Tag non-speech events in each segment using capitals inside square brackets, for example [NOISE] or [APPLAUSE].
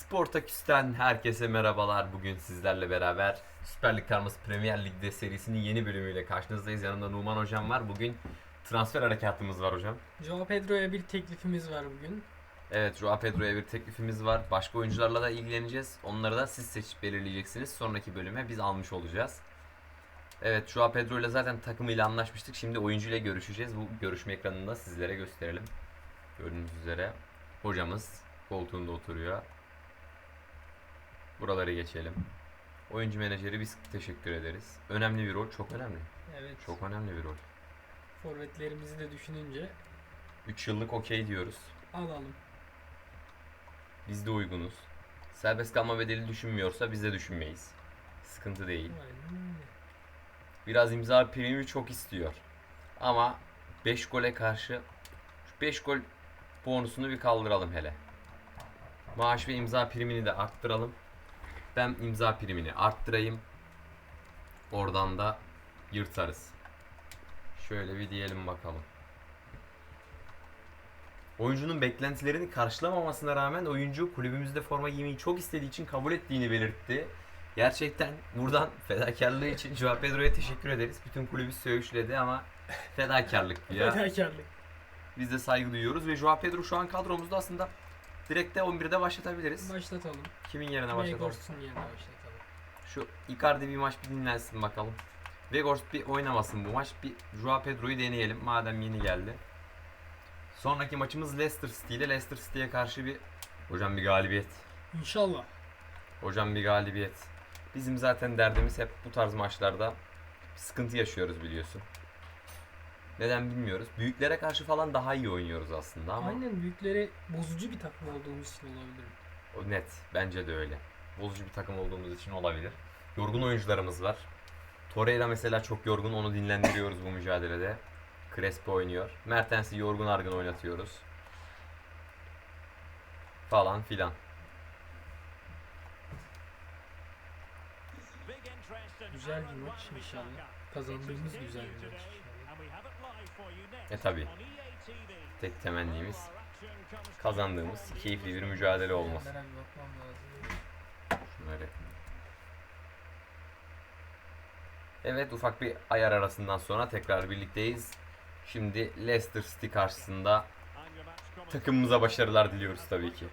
Sportaküs'ten herkese merhabalar. Bugün sizlerle beraber Süper Lig Karması Premier Lig'de serisinin yeni bölümüyle karşınızdayız. Yanımda Numan Hocam var. Bugün transfer harekatımız var hocam. Joao Pedro'ya bir teklifimiz var bugün. Evet, Joao Pedro'ya bir teklifimiz var. Başka oyuncularla da ilgileneceğiz. Onları da siz seçip belirleyeceksiniz. Sonraki bölüme biz almış olacağız. Evet, Joao Pedro ile zaten takımıyla anlaşmıştık. Şimdi oyuncuyla görüşeceğiz. Bu görüşme ekranında sizlere gösterelim. Gördüğünüz üzere hocamız koltuğunda oturuyor. Buraları geçelim. Oyuncu menajeri biz teşekkür ederiz. Önemli bir rol, çok önemli. Evet. Çok önemli bir rol. Forvetlerimizi de düşününce 3 yıllık okey diyoruz. alalım. Biz de uygunuz. Serbest kalma bedeli düşünmüyorsa biz de düşünmeyiz. Sıkıntı değil. Aynen öyle. Biraz imza primi çok istiyor. Ama 5 gole karşı şu 5 gol bonusunu bir kaldıralım hele. Maaş ve imza primini de arttıralım. Ben imza primini arttırayım. Oradan da yırtarız. Şöyle bir diyelim bakalım. Oyuncunun beklentilerini karşılamamasına rağmen oyuncu kulübümüzde forma giymeyi çok istediği için kabul ettiğini belirtti. Gerçekten buradan fedakarlığı için Joao Pedro'ya teşekkür ederiz. Bütün kulübü söğüşledi ama fedakarlık ya. Fedakarlık. Biz de saygı duyuyoruz ve Joao Pedro şu an kadromuzda aslında direkt de 11'de başlatabiliriz. Başlatalım. Kimin yerine başlatalım? Vegors'un yerine başlatalım. Şu Icardi bir maç bir dinlensin bakalım. Vegors bir oynamasın bu maç. Bir Joao Pedro'yu deneyelim madem yeni geldi. Sonraki maçımız Leicester City ile Leicester City'ye karşı bir hocam bir galibiyet. İnşallah. Hocam bir galibiyet. Bizim zaten derdimiz hep bu tarz maçlarda sıkıntı yaşıyoruz biliyorsun. Neden bilmiyoruz. Büyüklere karşı falan daha iyi oynuyoruz aslında ama Aynen büyüklere bozucu bir takım olduğumuz için olabilir. o net. Bence de öyle. Bozucu bir takım olduğumuz için olabilir. Yorgun oyuncularımız var. Torreira mesela çok yorgun. Onu dinlendiriyoruz bu mücadelede. Crespo oynuyor. Mertens'i yorgun argın oynatıyoruz. Falan filan. Güzel bir maç inşallah. Kazandığımız güzel bir maç. E tabi. Tek temennimiz kazandığımız keyifli bir mücadele olması. Şunları. Evet ufak bir ayar arasından sonra tekrar birlikteyiz. Şimdi Leicester City karşısında takımımıza başarılar diliyoruz tabii ki.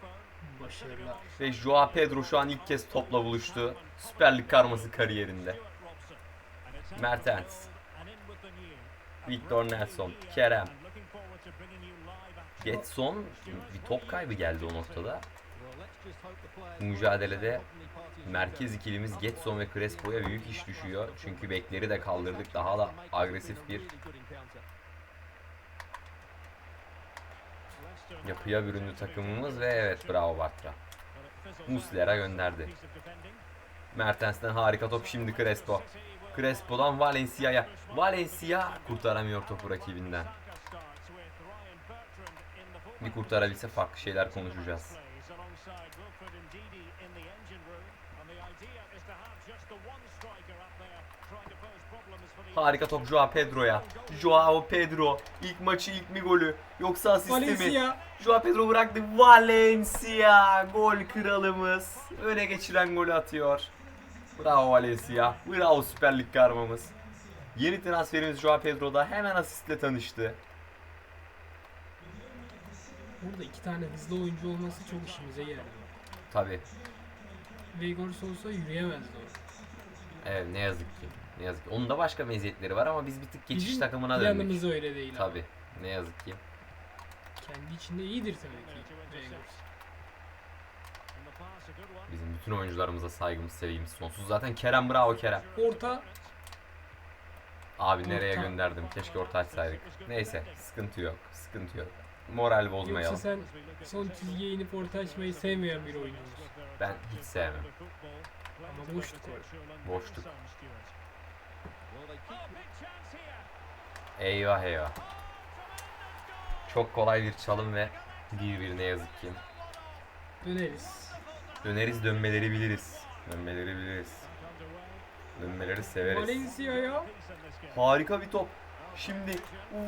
Başarılar. Ve Joao Pedro şu an ilk kez topla buluştu. Süper Lig karması kariyerinde. Mertens, Victor Nelson, Kerem, Getson bir top kaybı geldi o noktada. Bu mücadelede merkez ikilimiz Getson ve Crespo'ya büyük iş düşüyor. Çünkü bekleri de kaldırdık. Daha da agresif bir yapıya büründü takımımız ve evet bravo Bartra. Muslera gönderdi. Mertens'ten harika top şimdi Crespo. Crespo'dan Valencia'ya. Valencia kurtaramıyor topu rakibinden. Bir kurtarabilse farklı şeyler konuşacağız. Harika top Joao Pedro'ya. Joao Pedro ilk maçı ilk mi golü yoksa asisti mi? Valencia. Joao Pedro bıraktı. Valencia gol kralımız. Öne geçiren golü atıyor. Bravo Valencia. Bravo Süper Lig karmamız. Yeni transferimiz Joao Pedro'da hemen asistle tanıştı. Burada iki tane hızlı oyuncu olması çok işimize yarıyor. Tabi. Vegors olsa yürüyemezdi o. Evet ne yazık ki. Ne yazık ki. Onun da başka meziyetleri var ama biz bir tık geçiş Bizim takımına döndük. Yanımız öyle değil abi. Tabi. Ne yazık ki. Kendi içinde iyidir tabii ki Vegors. Bizim bütün oyuncularımıza saygımız, sevgimiz sonsuz. Zaten Kerem bravo Kerem. Orta Abi nereye Orta. gönderdim? Keşke orta açsaydık. Neyse sıkıntı yok. Sıkıntı yok. Moral bozmayalım. Yoksa sen son çizgiye inip orta açmayı sevmeyen bir oyuncusun. Ben hiç sevmem. Ama boşluk var. Boşluk. Eyvah eyvah. Çok kolay bir çalım ve bir bir ne yazık ki. Döneriz. Döneriz dönmeleri biliriz. Dönmeleri biliriz. Dönmeleri severiz. Valencia'ya Harika bir top. Şimdi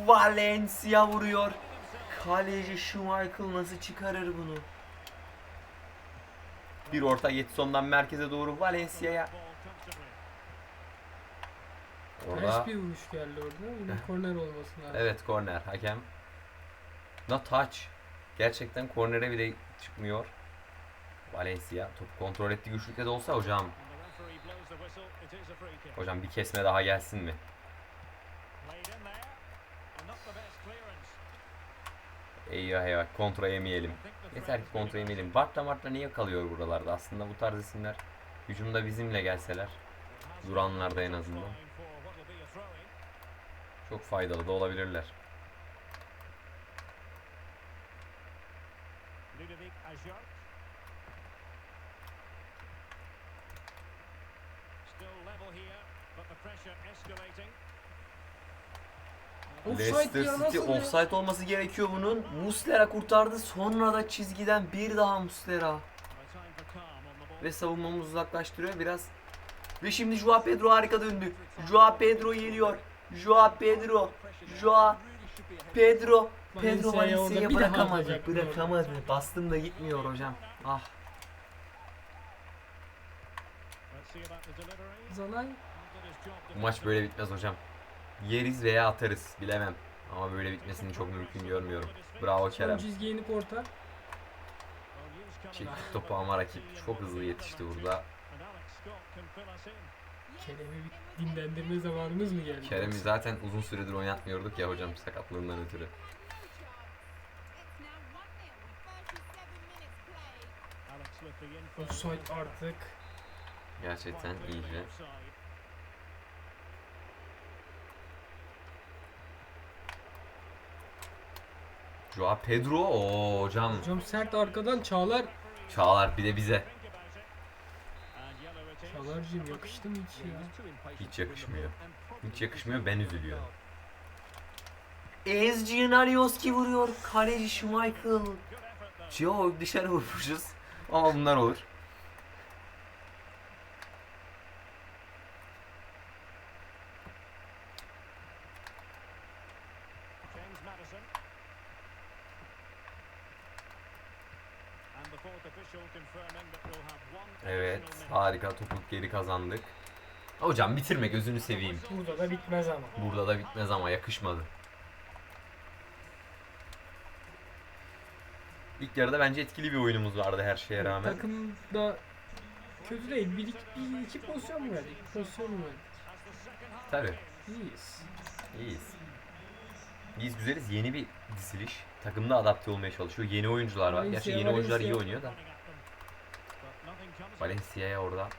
Valencia vuruyor. Kaleci Schmeichel nasıl çıkarır bunu? Bir orta Yetson'dan merkeze doğru Valencia'ya. Orada bir vuruş geldi orada. Yine korner olması lazım. evet korner hakem. No touch. Gerçekten kornere bile çıkmıyor. Valencia top kontrol etti güçlükte de olsa hocam. Hocam bir kesme daha gelsin mi? Eyvah eyvah kontra yemeyelim. Yeter ki kontra yemeyelim. Bartla Martla niye kalıyor buralarda? Aslında bu tarz isimler hücumda bizimle gelseler. Duranlarda en azından. Çok faydalı da olabilirler. Ludovic. Leicester City offside olması gerekiyor bunun. Muslera kurtardı. Sonra da çizgiden bir daha Muslera. Ve savunmamızı uzaklaştırıyor biraz. Ve şimdi Joao Pedro harika döndü. Joao Pedro geliyor. Joao Pedro. Joao Pedro. Pedro Valencia'ya bırakamadı. Bırakamadı. Bastım da gitmiyor hocam. Ah. Let's see about the job Bu maç böyle bitmez hocam. Yeriz veya atarız. Bilemem. Ama böyle bitmesini çok mümkün görmüyorum. Bravo son Kerem. çizgiye inip orta. Back. topu ama rakip çok hızlı yetişti burada. Kerem'i dinlendirme zamanımız mı geldi? Kerem'i zaten uzun süredir oynatmıyorduk ya hocam sakatlığından ötürü. Offside artık. Gerçekten offside. Joao Pedro o hocam. Hocam sert arkadan Çağlar. Çağlar bir de bize. Çağlar'cığım yakıştı mı hiç ya? Hiç yakışmıyor. Hiç yakışmıyor ben üzülüyorum. Ezgi'nin Alioski vuruyor. Kaleci Schmeichel. Joe dışarı vurmuşuz. Ama bunlar olur. James Madison. And the fourth official confirming that we'll have one Evet harika topu geri kazandık. Hocam bitirme gözünü seveyim. Burada da bitmez ama. Burada da bitmez ama yakışmadı. İlk yarıda bence etkili bir oyunumuz vardı her şeye rağmen. Takım da kötü değil. Bir, iki, bir iki pozisyon mu verdik? Pozisyon mu verdik? Tabi İyiyiz. iyiyiz. İyiyiz güzeliz. Yeni bir diziliş. Takımda adapte olmaya çalışıyor. Yeni oyuncular var. Gerçi yeni oyuncular iyi oynuyor da. Valencia'ya orada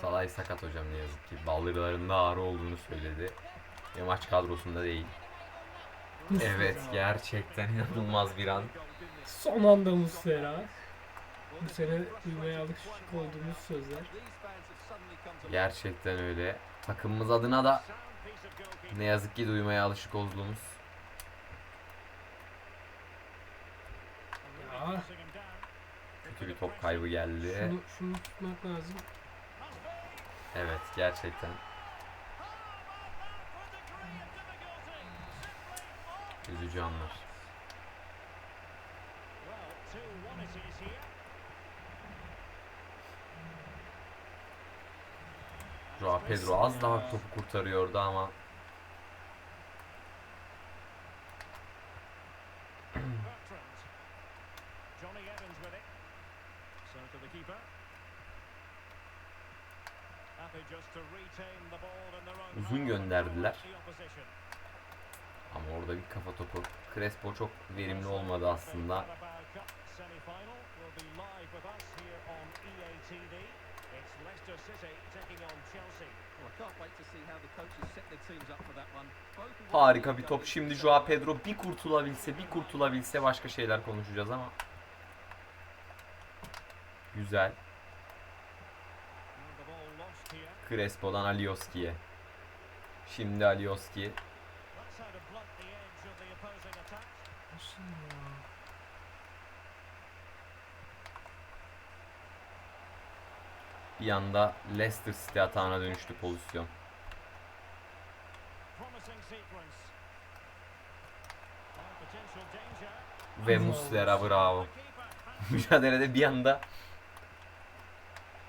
Salay sakat hocam ne yazık ki. Baldırlarında ağrı olduğunu söyledi. Ve maç kadrosunda değil. Evet gerçekten inanılmaz bir an. Son anda Muslera. Bu sene duymaya alışık olduğumuz sözler. Gerçekten öyle. Takımımız adına da ne yazık ki duymaya alışık olduğumuz. Ya. Kötü bir top kaybı geldi. şunu, şunu tutmak lazım. Evet gerçekten. Üzücü anlar. Well, 2-1 it is here. Joao Pedro az daha topu kurtarıyordu ama Uzun gönderdiler. ama orada bir kafa topu. Crespo çok verimli olmadı aslında. Leicester City taking on Chelsea. Harika bir top. Şimdi Joao Pedro bir kurtulabilse, bir kurtulabilse başka şeyler konuşacağız ama. Güzel. Crespo'dan Alioski'ye. Şimdi Alioski. That's how to blunt the edge of the opposing attack. Nasıl ya? Bir anda Leicester City atağına dönüştü pozisyon. Ve Muslera bravo. [LAUGHS] Mücadelede bir anda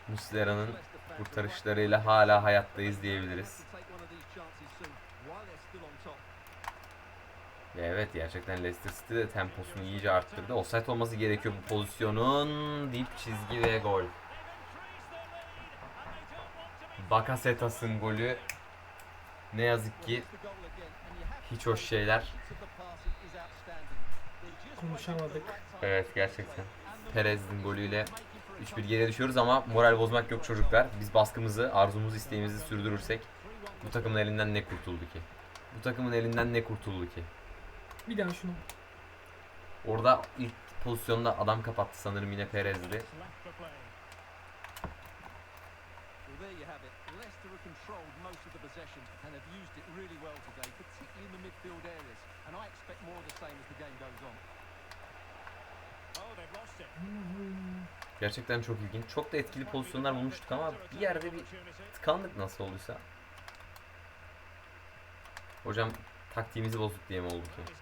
Muslera'nın kurtarışlarıyla hala hayattayız diyebiliriz. Ve evet gerçekten Leicester City de temposunu iyice arttırdı. Offside olması gerekiyor bu pozisyonun. Dip çizgi ve gol. Bakasetas'ın golü ne yazık ki hiç hoş şeyler. Konuşamadık. Evet gerçekten. Perez'in golüyle 3-1 geriye düşüyoruz ama moral bozmak yok çocuklar. Biz baskımızı, arzumuzu, isteğimizi sürdürürsek bu takımın elinden ne kurtuldu ki? Bu takımın elinden ne kurtuldu ki? Bir daha şunu. Orada ilk pozisyonda adam kapattı sanırım yine Perez'di. Left for play. Well, there you have it. Leicester have controlled most of the possession and have used it really well today, particularly in the midfield areas. And I expect more of the same as the game goes on. Oh, they've lost it. Gerçekten çok ilginç. Çok da etkili pozisyonlar bulmuştuk ama bir yerde bir tıkandık nasıl olduysa. Hocam taktiğimizi bozduk diye mi oldu ki?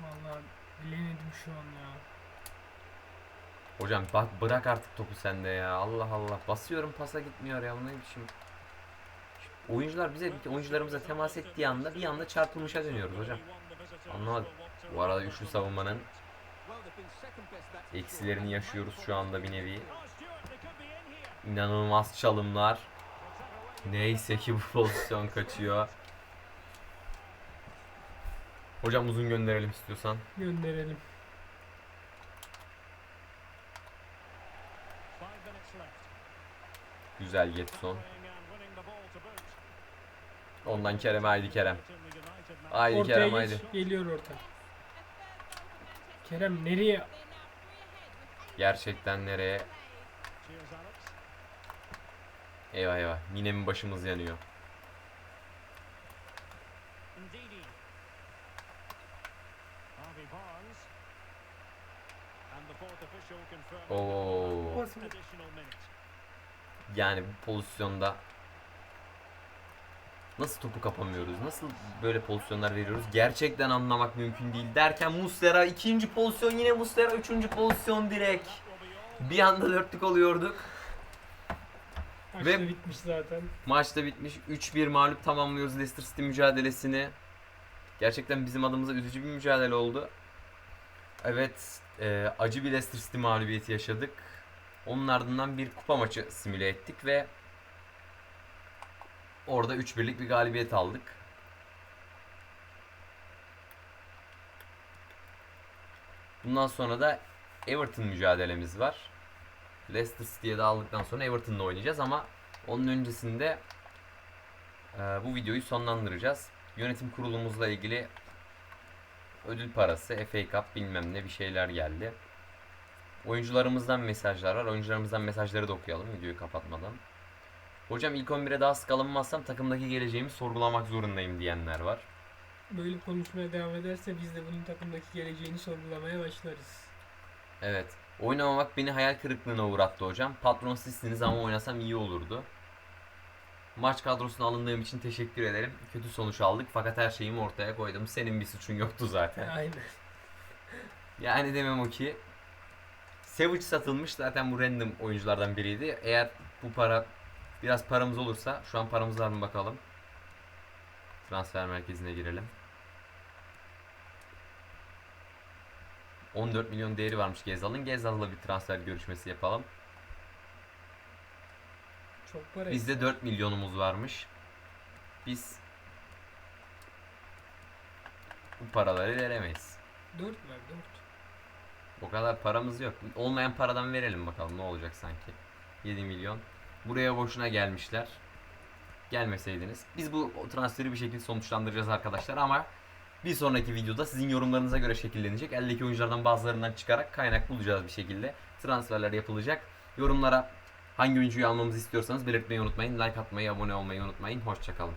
Vallahi bilemedim şu an ya. Hocam bak bırak artık topu sende ya. Allah Allah. Basıyorum pasa gitmiyor ya. Bu ne biçim? Oyuncular bize oyuncularımıza temas ettiği anda bir anda çarpılmışa dönüyoruz hocam. Anlamadım. Bu arada üçlü savunmanın eksilerini yaşıyoruz şu anda bir nevi. İnanılmaz çalımlar. Neyse ki bu [LAUGHS] pozisyon kaçıyor. Hocam uzun gönderelim istiyorsan. Gönderelim. Güzel Getson. Playing and winning the ball to boot. Ondan Kerem haydi Kerem. Haydi Ortaya Kerem geç. haydi. Geliyor orta. Kerem nereye? Gerçekten nereye? Eyvah eyvah. Yine mi başımız yanıyor? Oo. Yani bu pozisyonda nasıl topu kapamıyoruz? Nasıl böyle pozisyonlar veriyoruz? Gerçekten anlamak mümkün değil. Derken Muslera ikinci pozisyon yine Muslera üçüncü pozisyon direkt. Bir anda dörtlük oluyorduk. Maç Ve- bitmiş zaten. Maç da bitmiş. 3-1 mağlup tamamlıyoruz Leicester City mücadelesini. Gerçekten bizim adımıza üzücü bir mücadele oldu. Evet, e, acı bir Leicester City mağlubiyeti yaşadık. Onun ardından bir kupa maçı simüle ettik ve orada 3-1'lik bir galibiyet aldık. Bundan sonra da Everton mücadelemiz var. Leicester City'ye de aldıktan sonra Everton'la oynayacağız ama onun öncesinde e, bu videoyu sonlandıracağız. Yönetim kurulumuzla ilgili ödül parası, FA Cup bilmem ne bir şeyler geldi. Oyuncularımızdan mesajlar var. Oyuncularımızdan mesajları da okuyalım videoyu kapatmadan. Hocam ilk 11'e daha sık alınmazsam takımdaki geleceğimi sorgulamak zorundayım diyenler var. Böyle konuşmaya devam ederse biz de bunun takımdaki geleceğini sorgulamaya başlarız. Evet. Oynamamak beni hayal kırıklığına uğrattı hocam. Patron sizsiniz ama oynasam iyi olurdu. Maç kadrosuna alındığım için teşekkür ederim. Kötü sonuç aldık fakat her şeyimi ortaya koydum. Senin bir suçun yoktu zaten. Aynen. Yani demem o ki Savage satılmış zaten bu random oyunculardan biriydi. Eğer bu para biraz paramız olursa şu an paramız var mı bakalım. Transfer merkezine girelim. 14 milyon değeri varmış Gezal'ın. Gezal'la bir transfer görüşmesi yapalım. Çok para. Bizde 4 milyonumuz varmış. Biz bu paraları veremeyiz. 4 ver 4. O kadar paramız yok. Olmayan paradan verelim bakalım ne olacak sanki. 7 milyon. Buraya boşuna gelmişler. Gelmeseydiniz. Biz bu transferi bir şekilde sonuçlandıracağız arkadaşlar ama bir sonraki videoda sizin yorumlarınıza göre şekillenecek. Eldeki oyunculardan bazılarından çıkarak kaynak bulacağız bir şekilde. Transferler yapılacak. Yorumlara hangi oyuncuyu almamızı istiyorsanız belirtmeyi unutmayın. Like atmayı, abone olmayı unutmayın. Hoşçakalın.